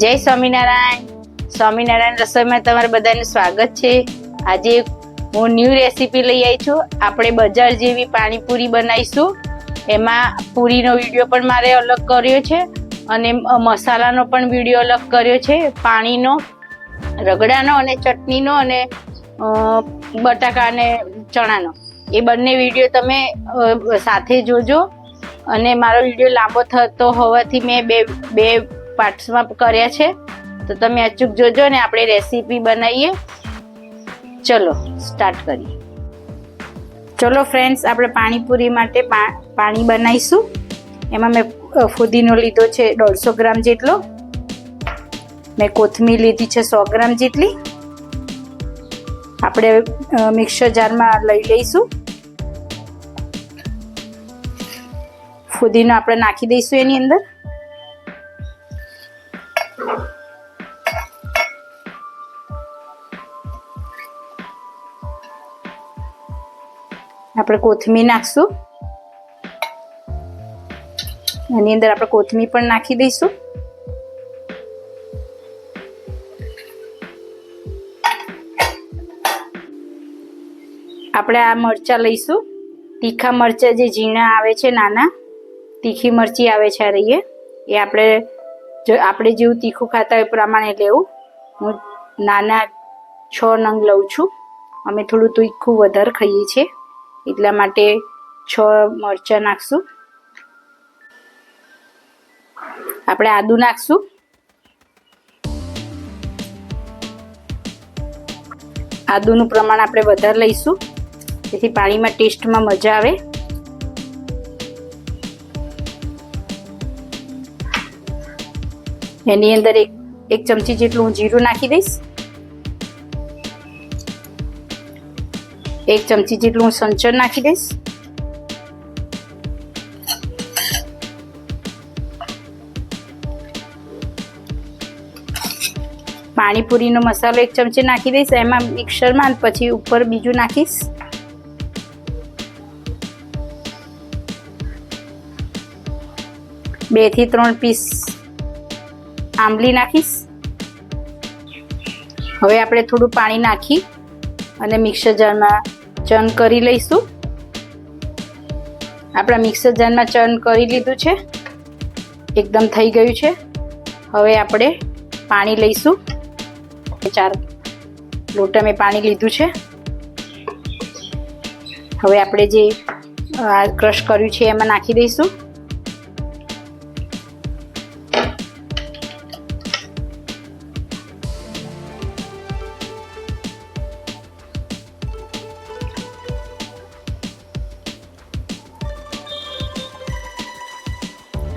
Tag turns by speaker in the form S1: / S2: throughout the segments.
S1: જય સ્વામિનારાયણ. સ્વામિનારાયણ રસોઈમાં તમારું બધાનું સ્વાગત છે. આજે હું ન્યૂ રેસીપી લઈ આવી છું. આપણે બજાર જેવી પાણીપુરી બનાવીશું. એમાં પૂરીનો વીડિયો પણ મારે અલગ કર્યો છે અને મસાલાનો પણ વીડિયો અલગ કર્યો છે. પાણીનો, રગડાનો અને ચટણીનો અને બટાકા અને ચણાનો. એ બંને વીડિયો તમે સાથે જોજો. અને મારો વીડિયો લાંબો થતો હોવાથી મેં બે બે પાર્ટ્સમાં કર્યા છે. તો તમે અચૂક જોજો ને આપણે રેસીપી બનાવીએ. ચલો સ્ટાર્ટ કરીએ. ચલો ફ્રેન્ડ્સ આપણે પાણીપુરી માટે પાણી બનાવીશું. એમાં મેં ફુદીનો લીધો છે દોઢસો ગ્રામ જેટલો. મેં કોથમીર લીધી છે સો ગ્રામ જેટલી. આપણે મિક્સર જારમાં લઈ લઈશું. ફુદીનો આપણે નાખી દઈશું એની અંદર. આપણે કોથમીર નાખશું. એની અંદર આપણે કોથમીર પણ નાખી દઈશું. આપણે આ મરચાં લઈશું. તીખા મરચાં જે ઝીણા આવે છે નાના, તીખી મરચી આવે છે આ રહીએ. એ આપણે જો, આપણે જેવું તીખું ખાતા હોય પ્રમાણે લેવું. હું નાના છ નંગ લઉં છું. અમે થોડું તીખું વધારે ખાઈએ છીએ. એટલા માટે છ મરચાં નાખશું. આપણે આદુ નાખશું. આદુનું પ્રમાણ આપણે વધારે લઈશું. જેથી પાણીમાં ટેસ્ટમાં મજા આવે. એની અંદર એક એક ચમચી જેટલું હું જીરું નાખી દઈશ. એક ચમચી જેટલું હું સંચર નાખી દઈશ. પાણીપુરીનો મસાલો એક ચમચી નાખી દઈશ, એમાં મિક્સરમાં પછી ઉપર બીજું નાખીશ. બેથી ત્રણ પીસ આંબલી નાખીશ. હવે આપણે થોડું પાણી નાખી અને મિક્સર જારમાં ચર્ન કરી લઈશું. આપણા મિક્સર જારમાં ચર્ન કરી લીધું છે. એકદમ થઈ ગયું છે. હવે આપણે પાણી લઈશું. ચાર લોટા મેં પાણી લીધું છે. હવે આપણે જે ક્રશ કર્યું છે એમાં નાખી દઈશું.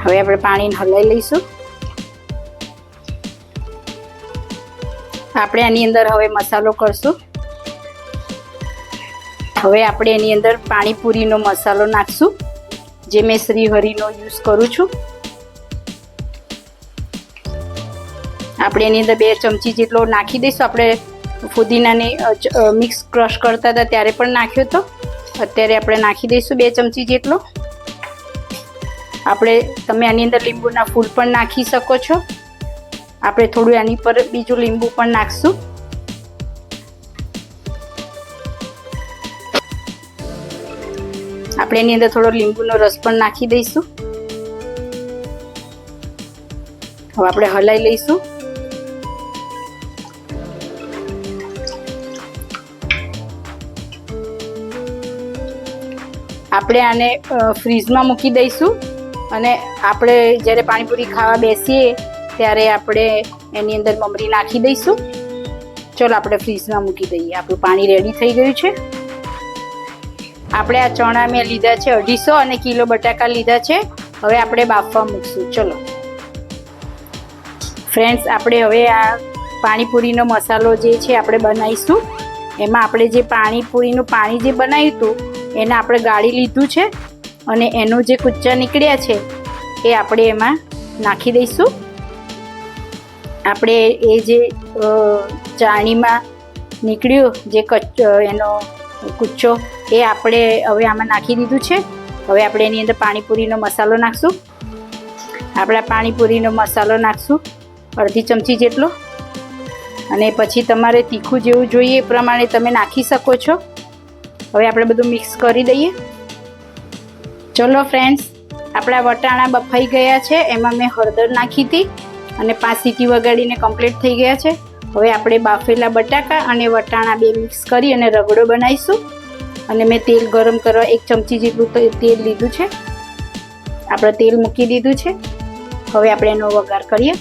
S1: હવે આપણે પાણીને હલાવી લઈશું. આપણે આની અંદર હવે મસાલો કરશું. હવે આપણે એની અંદર પાણીપુરીનો મસાલો નાખશું, જે મેં શ્રી હરિનો યુઝ કરું છું. આપણે એની અંદર બે ચમચી જેટલો નાખી દઈશું. આપણે ફુદીનાને મિક્સ ક્રશ કરતા હતા ત્યારે પણ નાખ્યો હતો. અત્યારે આપણે નાખી દઈશું બે ચમચી જેટલો. આપણે તમે આની અંદર લીંબુના ફૂલ પણ નાખી શકો છો. આપણે થોડું આની પર બીજું લીંબુ પણ નાખશું. આપણે એની અંદર થોડો લીંબુનો રસ પણ નાખી દઈશું. હવે આપણે હલાઈ લઈશું. આપણે આને ફ્રીજમાં મૂકી દઈશું. અને આપણે જ્યારે પાણીપુરી ખાવા બેસીએ, ત્યારે આપણે એની અંદર મમરી નાખી દઈશું. ચલો આપણે ફ્રીજમાં મૂકી દઈએ. આપણું પાણી રેડી થઈ ગયું છે. આપણે આ ચણા મેં લીધા છે અઢીસો અને કિલો બટાકા લીધા છે. હવે આપણે બાફવા મૂકશું. ચલો. ફ્રેન્ડ્સ, આપણે હવે આ પાણીપુરીનો મસાલો જે છે આપણે બનાવીશું. એમાં આપણે જે પાણીપુરીનું પાણી જે બનાવ્યું હતું, એને આપણે ગાળી લીધું છે. અને એનું જે કુચ્ચા નીકળ્યા છે, એ આપણે એમાં નાખી દઈશું. આપણે એ જે ચાણીમાં નીકળ્યું, જે કચ એનો કુચ્ચો એ આપણે હવે આમાં નાખી દીધું છે. હવે આપણે એની અંદર પાણીપુરીનો મસાલો નાખશું. આપણે પાણીપુરીનો મસાલો નાખશું, અડધી ચમચી જેટલો. અને પછી તમારે તીખું જેવું જોઈએ એ પ્રમાણે તમે નાખી શકો છો. હવે આપણે બધું મિક્સ કરી દઈએ. ચલો ફ્રેન્ડ્સ આપણા વટાણા બફાઈ ગયા છે, એમાં મેં હળદર નાખી હતી અને પાંચ સીટી વગાડીને કમ્પ્લીટ થઈ ગયા છે. હવે આપણે બાફેલા બટાકા અને વટાણા બે મિક્સ કરી અને રગડો બનાવીશું. અને મેં તેલ ગરમ કરવા એક ચમચી જેટલું તેલ લીધું છે. આપણે તેલ મૂકી દીધું છે. હવે આપણે એનો વઘાર કરીએ.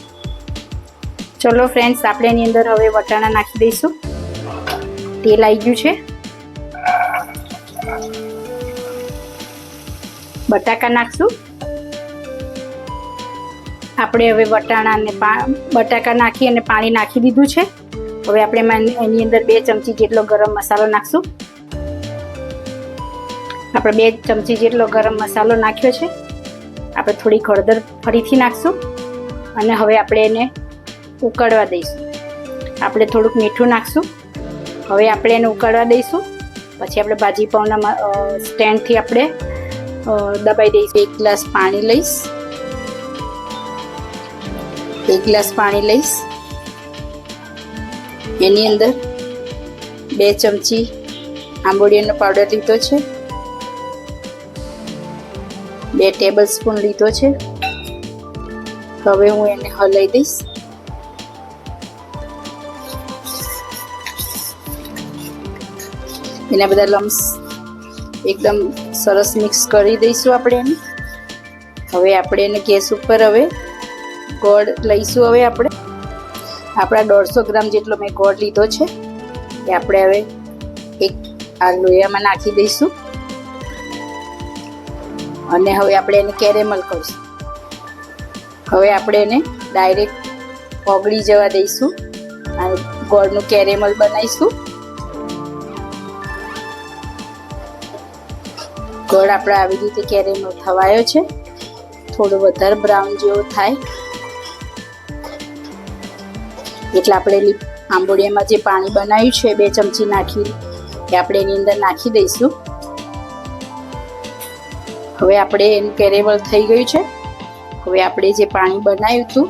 S1: ચલો ફ્રેન્ડ્સ આપણે એની અંદર હવે વટાણા નાખી દઈશું. તેલ આવી ગયું છે. બટાકા નાખશું. આપણે હવે વટાણાને બટાકા નાખી અને પાણી નાખી દીધું છે. હવે આપણે એની અંદર બે ચમચી જેટલો ગરમ મસાલો નાખશું. આપણે બે ચમચી જેટલો ગરમ મસાલો નાખ્યો છે. આપણે થોડી હળદર ફરીથી નાખશું અને હવે આપણે એને ઉકળવા દઈશું. આપણે થોડુંક મીઠું નાખશું. હવે આપણે એને ઉકળવા દઈશું. પછી આપણે ભાજી પાઉના સ્ટેન્ડથી આપણે દબાઈ દઈશ એક ગ્લાસ પાણી લઈશ. એક ગ્લાસ પાણી લઈશ. એની અંદર બે ચમચી આંબોડિયાનો પાવડર લીધો છે. બે ટેબલ સ્પૂન લીધો છે. હવે હું એને હલાઈ દઈશ. એના બધા લમ્સ એકદમ સરસ મિક્સ કરી દઈશું આપણે એને. હવે આપણે એને ગેસ ઉપર હવે ગોળ લઈશું હવે આપણે. આપણા દોઢસો ગ્રામ જેટલો મેં ગોળ લીધો છે એ આપણે હવે એક આ લોયામાં નાખી દઈશું. અને હવે આપણે એને કેરેમલ કરીશું. હવે આપણે એને ડાયરેક્ટ ઓગળી જવા દઈશું. અને ગોળનું કેરેમલ બનાવીશું. ગોળ આપણે આવી રીતે કેરીનો થવાયો છે. થોડો વધારે બ્રાઉન જેવો થાય. એટલે આપણે આંબોડિયામાં જે પાણી બનાવ્યું છે બે ચમચી નાખી, એ આપણે એની અંદર નાખી દઈશું. હવે આપણે એનું કેરેવળ થઈ ગયું છે. હવે આપણે જે પાણી બનાવ્યું હતું,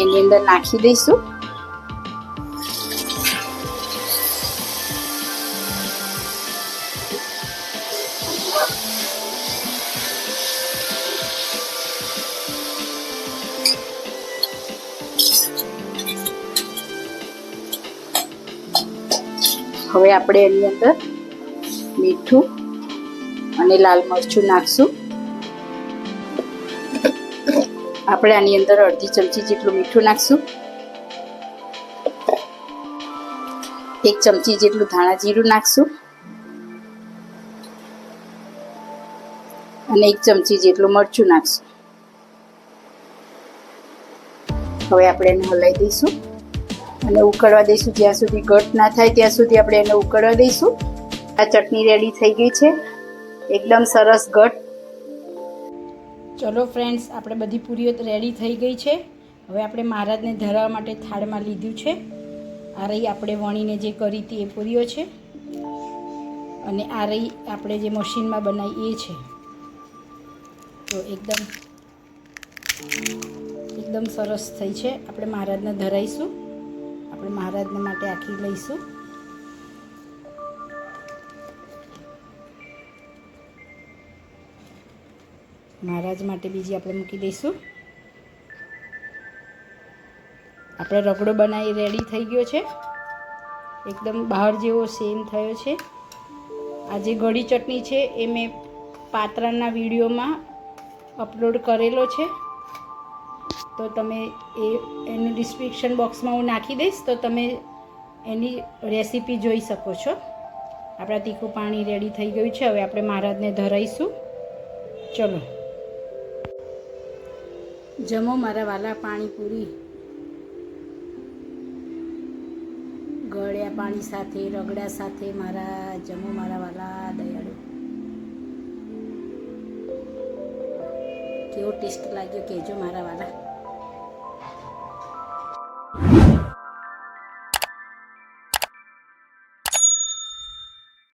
S1: એની અંદર નાખી દઈશું. હવે આપણે એની અંદર મીઠું અને લાલ મરચું નાખશું. આપણે આની અંદર અડધી ચમચી જેટલું મીઠું નાખશું. એક ચમચી જેટલું ધાણા જીરું નાખશું. અને એક ચમચી જેટલું મરચું નાખશું. હવે આપણે એને હલાવી દઈશું. અને ઉકળવા દઈશું જ્યાં સુધી ઘટ ના થાય ત્યાં સુધી આપણે એને ઉકળવા દઈશું. આ ચટણી રેડી થઈ ગઈ છે. એકદમ સરસ ઘટ. ચલો ફ્રેન્ડ્સ આપણે બધી પૂરીઓ રેડી થઈ ગઈ છે. હવે આપણે મહારાજને ધરાવવા માટે થાળમાં લીધું છે. આ રહી આપણે વણીને જે કરી હતી એ પૂરીઓ છે. અને આ રહી આપણે જે મશીનમાં બનાવી એ છે તો એકદમ એકદમ સરસ થઈ છે. આપણે મહારાજને ધરાઈશું આપણે મહારાજને માટે આખી લઈશું. મહારાજ માટે બીજી આપણે મૂકી દઈશું. આપણે રગડો બનાવી રેડી થઈ ગયો છે. એકદમ બહાર જેવો સેમ થયો છે. આ જે ગળી ચટણી છે એ મેં પાત્રાના વિડીયોમાં અપલોડ કરેલો છે. તો તમે એ, એનું ડિસ્ક્રિપ્શન બોક્સમાં હું નાખી દઈશ, તો તમે એની રેસીપી જોઈ શકો છો. આપણા તીખું પાણી રેડી થઈ ગયું છે, હવે આપણે મહારાજને ધરાઈશું. ચલો. જમો મારા વાલા પાણીપુરી ગળ્યા પાણી સાથે, રગડા સાથે મારા, જમો મારા વાલા દયાળુ. કેવો ટેસ્ટ લાગ્યો કહેજો મારા વાલા.